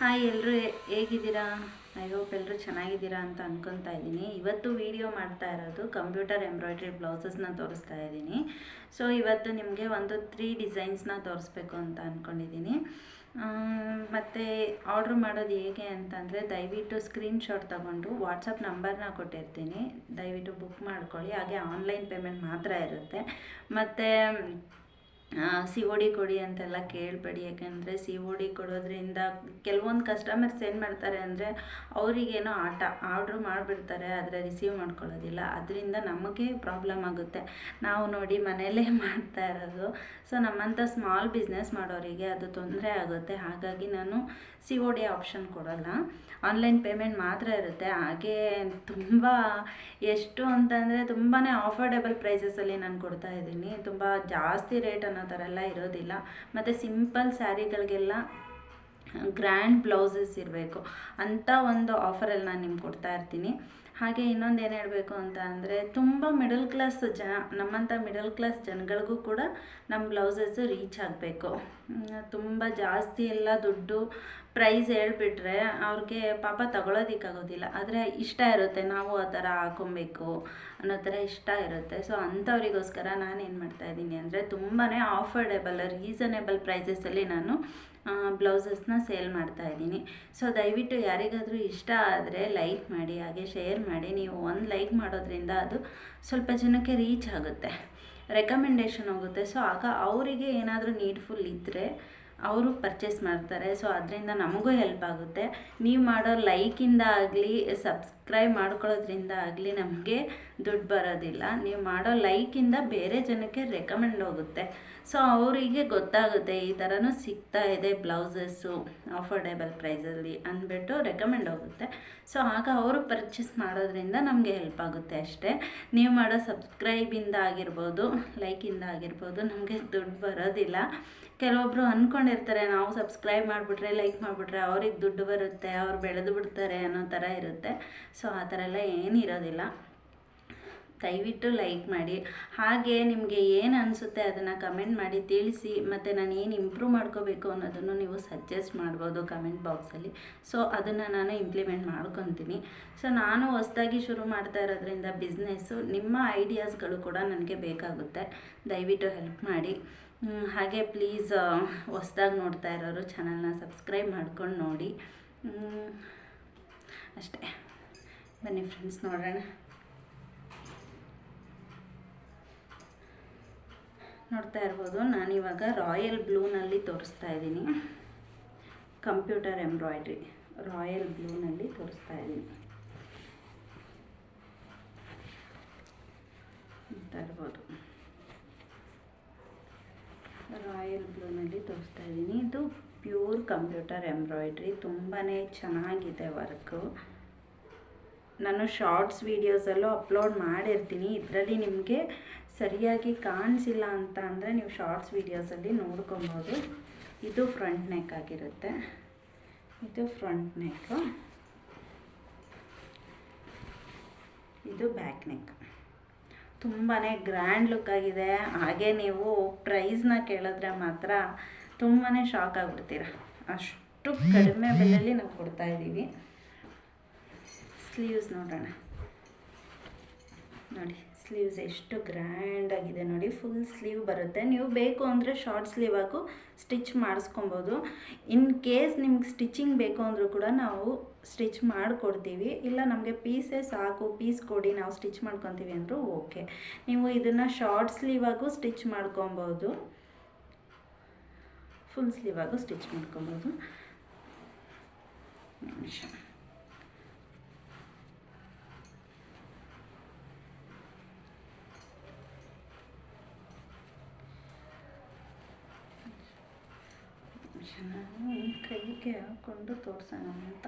Hi ಎಲ್ಲರೂ ಹೇಗಿದ್ದೀರಾ? I hope ಎಲ್ಲರೂ ಚೆನ್ನಾಗಿದ್ದೀರಾ ಅಂತ ಅನ್ಕೊತಾ ಇದ್ದೀನಿ. ಇವತ್ತು ವಿಡಿಯೋ ಮಾಡ್ತಾ ಇರೋದು ಕಂಪ್ಯೂಟರ್ ಎಂಬ್ರಾಯ್ಡ್ರಿ ಬ್ಲೌಸಸ್ನ ತೋರಿಸ್ತಾ ಇದ್ದೀನಿ. ಸೊ ಇವತ್ತು ನಿಮಗೆ ಒಂದು ತ್ರೀ ಡಿಸೈನ್ಸ್ನ ತೋರಿಸ್ಬೇಕು ಅಂತ ಅಂದ್ಕೊಂಡಿದ್ದೀನಿ ಮತ್ತು ಆರ್ಡ್ರ್ ಮಾಡೋದು ಹೇಗೆ ಅಂತಂದರೆ, ದಯವಿಟ್ಟು ಸ್ಕ್ರೀನ್ಶಾಟ್ ತೊಗೊಂಡು ವಾಟ್ಸಪ್ ನಂಬರ್ನ ಕೊಟ್ಟಿರ್ತೀನಿ. ದಯವಿಟ್ಟು ಬುಕ್ ಮಾಡ್ಕೊಳ್ಳಿ. ಹಾಗೆ ಆನ್ಲೈನ್ ಪೇಮೆಂಟ್ ಮಾತ್ರ ಇರುತ್ತೆ. ಮತ್ತು ಸಿ ಒ ಡಿ ಕೊಡಿ ಅಂತೆಲ್ಲ ಕೇಳಬೇಡಿ. ಯಾಕೆಂದರೆ ಸಿ ಒ ಡಿ ಕೊಡೋದ್ರಿಂದ ಕೆಲವೊಂದು ಕಸ್ಟಮರ್ಸ್ ಏನು ಮಾಡ್ತಾರೆ ಅಂದರೆ ಅವರಿಗೇನೋ ಆಟ ಆರ್ಡ್ರ್ ಮಾಡಿಬಿಡ್ತಾರೆ, ಆದರೆ ರಿಸೀವ್ ಮಾಡ್ಕೊಳ್ಳೋದಿಲ್ಲ. ಅದರಿಂದ ನಮಗೆ ಪ್ರಾಬ್ಲಮ್ ಆಗುತ್ತೆ. ನಾವು ನೋಡಿ ಮನೆಯಲ್ಲೇ ಮಾಡ್ತಾ ಇರೋದು. ಸೊ ನಮ್ಮಂಥ ಸ್ಮಾಲ್ ಬಿಸ್ನೆಸ್ ಮಾಡೋರಿಗೆ ಅದು ತೊಂದರೆ ಆಗುತ್ತೆ. ಹಾಗಾಗಿ ನಾನು ಸಿ ಒ ಡಿ ಆಪ್ಷನ್ ಕೊಡೋಲ್ಲ. ಆನ್ಲೈನ್ ಪೇಮೆಂಟ್ ಮಾತ್ರ ಇರುತ್ತೆ. ಹಾಗೆ ತುಂಬ ಎಷ್ಟು ಅಂತಂದರೆ ತುಂಬಾ ಆಫರ್ಡೆಬಲ್ ಪ್ರೈಸಸಲ್ಲಿ ನಾನು ಕೊಡ್ತಾ ಇದ್ದೀನಿ. ತುಂಬ ಜಾಸ್ತಿ ರೇಟ್ ಅನ್ನೋ ಥರ ಎಲ್ಲ ಇರೋದಿಲ್ಲ. ಮತ್ತು ಸಿಂಪಲ್ ಸ್ಯಾರಿಗಳಿಗೆಲ್ಲ ಗ್ರ್ಯಾಂಡ್ ಬ್ಲೌಸಸ್ ಇರಬೇಕು ಅಂಥ ಒಂದು ಆಫರಲ್ಲಿ ನಾನು ನಿಮ್ಗೆ ಕೊಡ್ತಾ ಇರ್ತೀನಿ. ಹಾಗೆ ಇನ್ನೊಂದು ಏನು ಹೇಳಬೇಕು ಅಂತ ಅಂದರೆ ತುಂಬ ಮಿಡಲ್ ಕ್ಲಾಸ್ ಜನ ನಮ್ಮಂಥ ಮಿಡಲ್ ಕ್ಲಾಸ್ ಜನಗಳಿಗೂ ಕೂಡ ನಮ್ಮ ಬ್ಲೌಸಸ್ಸು ರೀಚ್ ಆಗಬೇಕು. ತುಂಬ ಜಾಸ್ತಿ ಎಲ್ಲ ದುಡ್ಡು ಪ್ರೈಸ್ ಹೇಳ್ಬಿಟ್ರೆ ಅವ್ರಿಗೆ ಪಾಪ ತಗೊಳ್ಳೋದಕ್ಕಾಗೋದಿಲ್ಲ ಆದರೆ ಇಷ್ಟ ಇರುತ್ತೆ, ನಾವು ಆ ಥರ ಹಾಕೊಬೇಕು ಅನ್ನೋ ಥರ ಇಷ್ಟ ಇರುತ್ತೆ. ಸೊ ಅಂಥವರಿಗೋಸ್ಕರ ನಾನು ಏನು ಮಾಡ್ತಾಯಿದ್ದೀನಿ ಅಂದರೆ ತುಂಬಾ ಆಫರ್ಡೆಬಲ್ ರೀಸನೇಬಲ್ ಪ್ರೈಸಸಲ್ಲಿ ನಾನು ಬ್ಲೌಸಸ್ನ ಸೇಲ್ ಮಾಡ್ತಾ ಇದ್ದೀನಿ. ಸೊ ದಯವಿಟ್ಟು ಯಾರಿಗಾದರೂ ಇಷ್ಟ ಆದರೆ ಲೈಕ್ ಮಾಡಿ, ಹಾಗೆ ಶೇರ್ ಮಾಡಿ. ನೀವು ಒಂದು ಲೈಕ್ ಮಾಡೋದ್ರಿಂದ ಅದು ಸ್ವಲ್ಪ ಜನಕ್ಕೆ ರೀಚ್ ಆಗುತ್ತೆ. ರೆಕಮೆಂಡೇಷನ್ ಹೋಗುತ್ತೆ. ಸೊ ಆಗ ಅವರಿಗೆ ಏನಾದರೂ ನೀಡ್ಫುಲ್ ಇದ್ದರೆ ಅವರು ಪರ್ಚೇಸ್ ಮಾಡ್ತಾರೆ. ಸೊ ಅದರಿಂದ ನಮಗೂ ಹೆಲ್ಪ್ ಆಗುತ್ತೆ. ನೀವು ಮಾಡೋ ಲೈಕಿಂದ ಆಗಲಿ ಸಬ್ಸ್ಕ್ರೈಬ್ ಮಾಡ್ಕೊಳ್ಳೋದ್ರಿಂದ ಆಗಲಿ ನಮಗೆ ದುಡ್ಡು ಬರೋದಿಲ್ಲ. ನೀವು ಮಾಡೋ ಲೈಕಿಂದ ಬೇರೆ ಜನಕ್ಕೆ ರೆಕಮೆಂಡ್ ಹೋಗುತ್ತೆ. ಸೊ ಅವರಿಗೆ ಗೊತ್ತಾಗುತ್ತೆ, ಈ ಥರನೂ ಸಿಗ್ತಾ ಇದೆ ಬ್ಲೌಸಸ್ಸು ಅಫೋರ್ಡೆಬಲ್ ಪ್ರೈಸಲ್ಲಿ ಅಂದ್ಬಿಟ್ಟು ರೆಕಮೆಂಡ್ ಹೋಗುತ್ತೆ. ಸೊ ಆಗ ಅವರು ಪರ್ಚೇಸ್ ಮಾಡೋದ್ರಿಂದ ನಮಗೆ ಹೆಲ್ಪ್ ಆಗುತ್ತೆ ಅಷ್ಟೇ. ನೀವು ಮಾಡೋ ಸಬ್ಸ್ಕ್ರೈಬಿಂದ ಆಗಿರ್ಬೋದು ಲೈಕಿಂದ ಆಗಿರ್ಬೋದು, ನಮಗೆ ದುಡ್ಡು ಬರೋದಿಲ್ಲ. ಕೆಲವೊಬ್ಬರು ಅಂದ್ಕೊಂಡಿರ್ತಾರೆ ನಾವು ಸಬ್ಸ್ಕ್ರೈಬ್ ಮಾಡಿಬಿಟ್ರೆ ಲೈಕ್ ಮಾಡಿಬಿಟ್ರೆ ಅವ್ರಿಗೆ ದುಡ್ಡು ಬರುತ್ತೆ, ಅವ್ರು ಬೆಳೆದು ಬಿಡ್ತಾರೆ ಅನ್ನೋ ಥರ ಇರುತ್ತೆ. ಸೊ ಆ ಥರ ಎಲ್ಲ ಏನಿರೋದಿಲ್ಲ. ದಯವಿಟ್ಟು ಲೈಕ್ ಮಾಡಿ. ಹಾಗೆ ನಿಮಗೆ ಏನು ಅನಿಸುತ್ತೆ ಅದನ್ನು ಕಮೆಂಟ್ ಮಾಡಿ ತಿಳಿಸಿ, ಮತ್ತು ನಾನು ಏನು ಇಂಪ್ರೂವ್ ಮಾಡ್ಕೋಬೇಕು ಅನ್ನೋದನ್ನು ನೀವು ಸಜೆಸ್ಟ್ ಮಾಡ್ಬೋದು ಕಮೆಂಟ್ ಬಾಕ್ಸಲ್ಲಿ ಸೊ ಅದನ್ನು ನಾನು ಇಂಪ್ಲಿಮೆಂಟ್ ಮಾಡ್ಕೊತೀನಿ. ಸೊ ನಾನು ಹೊಸದಾಗಿ ಶುರು ಮಾಡ್ತಾ ಇರೋದ್ರಿಂದ ಬಿಸ್ನೆಸ್ಸು ನಿಮ್ಮ ಐಡಿಯಾಸ್ಗಳು ಕೂಡ ನನಗೆ ಬೇಕಾಗುತ್ತೆ. ದಯವಿಟ್ಟು ಹೆಲ್ಪ್ ಮಾಡಿ. ಹಾಗೆ ಪ್ಲೀಸ್ ಹೊಸ್ದಾಗಿ ನೋಡ್ತಾ ಇರೋರು ಚಾನಲ್ನ ಸಬ್ಸ್ಕ್ರೈಬ್ ಮಾಡ್ಕೊಂಡು ನೋಡಿ. ಅಷ್ಟೇ. ಬನ್ನಿ ಫ್ರೆಂಡ್ಸ್ ನೋಡೋಣ. ನೋಡ್ತಾ ಇರ್ಬೋದು. ನಾನಿವಾಗ ರಾಯಲ್ ಬ್ಲೂನಲ್ಲಿ ತೋರಿಸ್ತಾ ಇದ್ದೀನಿ. ಕಂಪ್ಯೂಟರ್ ಎಂಬ್ರಾಯ್ಡ್ರಿ ರಾಯಲ್ ಬ್ಲೂನಲ್ಲಿ ತೋರಿಸ್ತಾ ಇದ್ದೀನಿ. ನೋಡ್ತಾ ಇರ್ಬೋದು. ರಾಯಲ್ ಬ್ಲೂನಲ್ಲಿ ತೋರಿಸ್ತಾ ಇದ್ದೀನಿ. ಇದು ಪ್ಯೂರ್ ಕಂಪ್ಯೂಟರ್ ಎಂಬ್ರಾಯ್ಡ್ರಿ ತುಂಬಾ ಚೆನ್ನಾಗಿದೆ ವರ್ಕು ನಾನು ಶಾರ್ಟ್ಸ್ ವೀಡಿಯೋಸಲ್ಲೂ ಅಪ್ಲೋಡ್ ಮಾಡಿರ್ತೀನಿ. ಇದರಲ್ಲಿ ನಿಮಗೆ ಸರಿಯಾಗಿ ಕಾಣಿಸಿಲ್ಲ ಅಂತ ಅಂದರೆ ನೀವು ಶಾರ್ಟ್ಸ್ ವೀಡಿಯೋಸಲ್ಲಿ ನೋಡ್ಕೊಬೋದು. ಇದು ಫ್ರಂಟ್ ನೆಕ್ ಆಗಿರುತ್ತೆ. ಇದು ಫ್ರಂಟ್ ನೆಕ್ ಇದು ಬ್ಯಾಕ್ ನೆಕ್ ತುಂಬಾ ಗ್ರ್ಯಾಂಡ್ ಲುಕ್ ಆಗಿದೆ. ಹಾಗೆ ನೀವು ಪ್ರೈಸ್ನ ಕೇಳಿದ್ರೆ ಮಾತ್ರ ತುಂಬಾ ಶಾಕ್ ಆಗಿಬಿಡ್ತೀರ. ಅಷ್ಟು ಕಡಿಮೆ ಬೆಲೆಯಲ್ಲಿ ನಾವು ಕೊಡ್ತಾ ಇದ್ದೀವಿ. ಸ್ಲೀವ್ಸ್ ನೋಡೋಣ. ನೋಡಿ. ಸ್ಲೀವ್ಸ್ ಎಷ್ಟು ಗ್ರ್ಯಾಂಡ್ ಆಗಿದೆ ನೋಡಿ ಫುಲ್ ಸ್ಲೀವ್ ಬರುತ್ತೆ. ನೀವು ಬೇಕು ಅಂದರೆ ಶಾರ್ಟ್ ಸ್ಲೀವ್ ಹಾಕು ಸ್ಟಿಚ್ ಮಾಡಿಸ್ಕೊಬೋದು. ಇನ್ ಕೇಸ್ ನಿಮ್ಗೆ ಸ್ಟಿಚಿಂಗ್ ಬೇಕು ಅಂದರೂ ಕೂಡ ನಾವು ಸ್ಟಿಚ್ ಮಾಡಿಕೊಡ್ತೀವಿ. ಇಲ್ಲ ನಮಗೆ ಪೀಸೇ ಸಾಕು ಪೀಸ್ ಕೊಡಿ, ನಾವು ಸ್ಟಿಚ್ ಮಾಡ್ಕೊತೀವಿ ಅಂದರೂ ಓಕೆ ನೀವು ಇದನ್ನು ಶಾರ್ಟ್ ಸ್ಲೀವ್ ಸ್ಲೀವಾಗೂ ಸ್ಟಿಚ್ ಮಾಡ್ಕೊಬೋದು. ಫುಲ್ ಸ್ಲೀವ್ ಹಾಕು ಸ್ಟಿಚ್ ಮಾಡ್ಕೊಬೋದು. ನಾನು ಕೈಗೆ ಹಾಕ್ಕೊಂಡು ತೋರಿಸೋಣ ಅಂತ.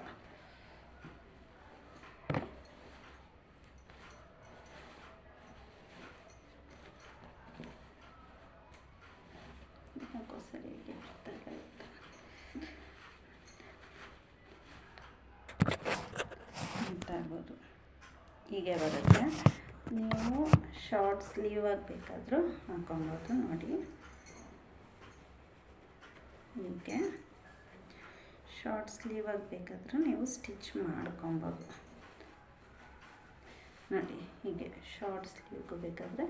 ಇರ್ಬೋದು ಹೀಗೆ ಬರುತ್ತೆ. ನೀವು ಶಾರ್ಟ್ ಸ್ಲೀವ್ ಆಗಬೇಕಾದ್ರೂ ಹಾಕೊಬೋದು ನೋಡಿ. ಹೀಗೆ ಶಾರ್ಟ್ ಸ್ಲೀವ್ ಬೇಕಾದ್ರೆ ನೀವು ಸ್ಟಿಚ್ ಮಾಡ್ಕೊಬೋದು. ನೋಡಿ, ಹೀಗೆ ಶಾರ್ಟ್ ಸ್ಲೀವ್ಗೂ ಬೇಕಾದರೆ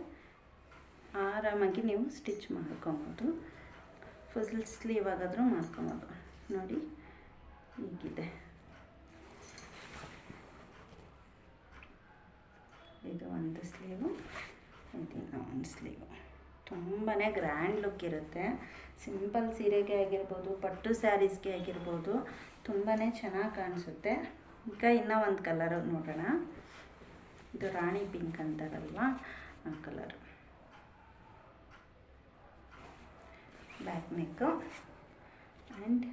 ಆರಾಮಾಗಿ ನೀವು ಸ್ಟಿಚ್ ಮಾಡ್ಕೊಬೋದು. ಫುಲ್ ಸ್ಲೀವ್ ಆಗಾದರೂ ಮಾಡ್ಕೊಬೋದು. ನೋಡಿ, ಹೀಗಿದೆ. ಇದು ಒಂದು ಸ್ಲೀವು, ಇದು ಒಂದು ಸ್ಲೀವು. ತುಂಬಾ ಗ್ರ್ಯಾಂಡ್ ಲುಕ್ ಇರುತ್ತೆ. ಸಿಂಪಲ್ ಸೀರೆಗೆ ಆಗಿರ್ಬೋದು, ಪಟ್ಟು ಸ್ಯಾರೀಸ್ಗೆ ಆಗಿರ್ಬೋದು ತುಂಬಾ ಚೆನ್ನಾಗಿ ಕಾಣಿಸುತ್ತೆ. ಈಗ ಇನ್ನೂ ಒಂದು ಕಲರು ನೋಡೋಣ. ಇದು ರಾಣಿ ಪಿಂಕ್ ಅಂತಾರಲ್ವಾ? ಆ colour back neck and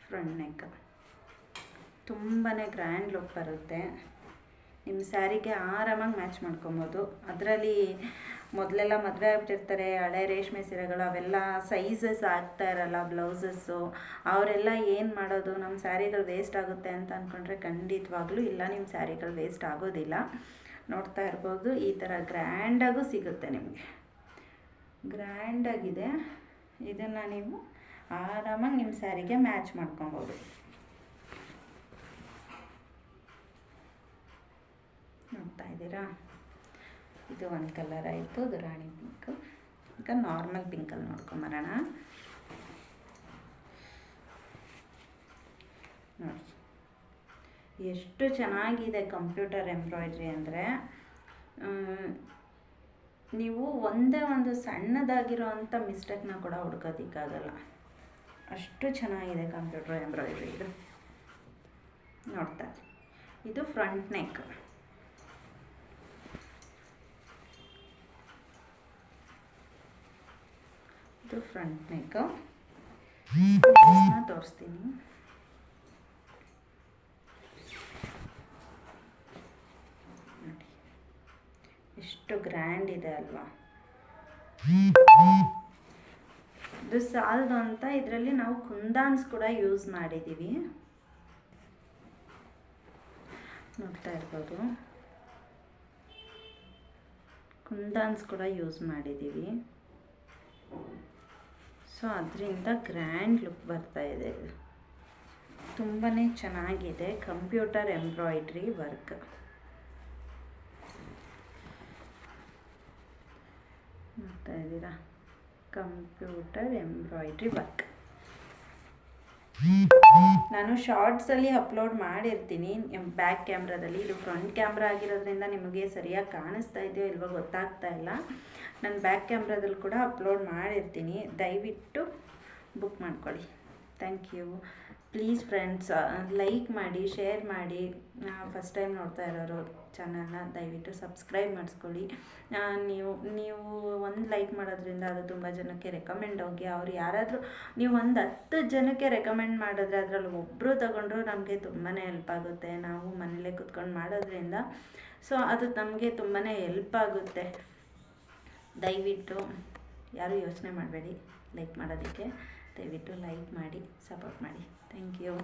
front neck ತುಂಬಾ ಗ್ರ್ಯಾಂಡ್ ಲುಕ್ ಬರುತ್ತೆ. ನಿಮ್ಮ ಸ್ಯಾರಿಗೆ ಆರಾಮಾಗಿ ಮ್ಯಾಚ್ ಮಾಡ್ಕೊಬೋದು. ಅದರಲ್ಲಿ ಮೊದಲೆಲ್ಲ ಮದುವೆ ಆಗ್ಬಿಟ್ಟಿರ್ತಾರೆ ಹಳೆ ರೇಷ್ಮೆ ಸೀರೆಗಳು ಅವೆಲ್ಲ ಸೈಜಸ್ ಆಗ್ತಾ ಇರಲ್ಲ ಬ್ಲೌಸಸ್ಸು ಅವರೆಲ್ಲ ಏನು ಮಾಡೋದು? ನಮ್ಮ ಸ್ಯಾರಿಗಳು ವೇಸ್ಟ್ ಆಗುತ್ತೆ ಅಂತ ಅಂದ್ಕೊಂಡ್ರೆ ಖಂಡಿತವಾಗ್ಲೂ ಇಲ್ಲ, ನಿಮ್ಮ ಸ್ಯಾರಿಗಳು ವೇಸ್ಟ್ ಆಗೋದಿಲ್ಲ. ನೋಡ್ತಾ ಇರ್ಬೋದು, ಈ ಥರ ಗ್ರ್ಯಾಂಡಾಗೂ ಸಿಗುತ್ತೆ ನಿಮಗೆ. ಗ್ರ್ಯಾಂಡಾಗಿದೆ ಇದನ್ನು ನೀವು ಆರಾಮಾಗಿ ನಿಮ್ಮ ಸ್ಯಾರಿಗೆ ಮ್ಯಾಚ್ ಮಾಡ್ಕೊಬೋದು. ನೋಡ್ತಾ ಇದ್ದೀರಾ? ಇದು ಒಂದು ಕಲರ್ ಆಯಿತು ಅದು ರಾಣಿ ಪಿಂಕು ಈಗ ನಾರ್ಮಲ್ ಪಿಂಕಲ್ಲಿ ನೋಡ್ಕೊಂಬರೋಣ ನೋಡಿ. ಎಷ್ಟು ಚೆನ್ನಾಗಿದೆ ಕಂಪ್ಯೂಟರ್ ಎಂಬ್ರಾಯ್ಡ್ರಿ ಅಂದರೆ. ನೀವು ಒಂದೇ ಒಂದು ಸಣ್ಣದಾಗಿರೋ ಅಂಥ ಮಿಸ್ಟೇಕ್ನ ಕೂಡ ಹುಡ್ಕೋದಿಕ್ಕಾಗಲ್ಲ. ಅಷ್ಟು ಚೆನ್ನಾಗಿದೆ ಕಂಪ್ಯೂಟರ್ ಎಂಬ್ರಾಯ್ಡ್ರಿ ಇದು. ನೋಡ್ತಾ. ಇದು ಫ್ರಂಟ್ ನೆಕ್ ಇದು ಫ್ರಂಟ್ ನೆಕ್ ತೋರಿಸ್ತೀನಿ. ಎಷ್ಟು ಗ್ರ್ಯಾಂಡ್ ಇದೆ ಅಲ್ವಾ? ಇದು ಸಾಲದು ಅಂತ ಇದರಲ್ಲಿ ನಾವು ಕುಂದಾನ್ಸ್ ಕೂಡ ಯೂಸ್ ಮಾಡಿದ್ದೀವಿ ನೋಡ್ತಾ ಇರ್ಬೋದು. ಕುಂದಾನ್ಸ್ ಕೂಡ ಯೂಸ್ ಮಾಡಿದ್ದೀವಿ ಸೊ ಅದರಿಂದ ಗ್ರ್ಯಾಂಡ್ ಲುಕ್ ಬರ್ತಾ ಇದೆ. ತುಂಬಾ ಚೆನ್ನಾಗಿದೆ ಕಂಪ್ಯೂಟರ್ ಎಂಬ್ರಾಯ್ಡ್ರಿ ವರ್ಕ್. ನೋಡ್ತಾ ಇದ್ದೀರಾ? Computer embroidery work. ನಾನು ಶಾರ್ಟ್ಸಲ್ಲಿ ಅಪ್ಲೋಡ್ ಮಾಡಿರ್ತೀನಿ. ಬ್ಯಾಕ್ ಕ್ಯಾಮ್ರಾದಲ್ಲಿ ಇದು ಫ್ರಂಟ್ ಕ್ಯಾಮ್ರಾ ಆಗಿರೋದ್ರಿಂದ ನಿಮಗೆ ಸರಿಯಾಗಿ ಕಾಣಿಸ್ತಾ ಇದೆಯೋ ಇಲ್ವೋ ಗೊತ್ತಾಗ್ತಾ ಇಲ್ಲ. ನಾನು ಬ್ಯಾಕ್ ಕ್ಯಾಮ್ರಾದಲ್ಲಿ ಕೂಡ ಅಪ್ಲೋಡ್ ಮಾಡಿರ್ತೀನಿ. ದಯವಿಟ್ಟು ಬುಕ್ ಮಾಡ್ಕೊಳ್ಳಿ. Thank you please friends like ಮಾಡಿ ಶೇರ್ ಮಾಡಿ ಫಸ್ಟ್ ಟೈಮ್ ನೋಡ್ತಾ ಇರೋರು ಚಾನಲ್ನ ದಯವಿಟ್ಟು ಸಬ್ಸ್ಕ್ರೈಬ್ ಮಾಡಿಸ್ಕೊಳ್ಳಿ. ನೀವು ನೀವು ಒಂದು ಲೈಕ್ ಮಾಡೋದ್ರಿಂದ ಅದು ತುಂಬ ಜನಕ್ಕೆ ರೆಕಮೆಂಡ್ ಹೋಗಿ, ಅವ್ರು ಯಾರಾದರೂ ನೀವು ಒಂದು ಹತ್ತು ಜನಕ್ಕೆ ರೆಕಮೆಂಡ್ ಮಾಡಿದ್ರೆ ಅದರಲ್ಲಿ ಒಬ್ಬರು ತಗೊಂಡ್ರು ನಮಗೆ ತುಂಬಾ ಹೆಲ್ಪ್ ಆಗುತ್ತೆ. ನಾವು ಮನೇಲೇ ಕುತ್ಕೊಂಡು ಮಾಡೋದ್ರಿಂದ. ಸೊ ಅದು ನಮಗೆ ತುಂಬಾ ಹೆಲ್ಪ್ ಆಗುತ್ತೆ. ದಯವಿಟ್ಟು ಯಾರೂ ಯೋಚನೆ ಮಾಡಬೇಡಿ ಲೈಕ್ ಮಾಡೋದಕ್ಕೆ. ದಯವಿಟ್ಟು ಲೈಕ್ ಮಾಡಿ ಸಪೋರ್ಟ್ ಮಾಡಿ. Thank you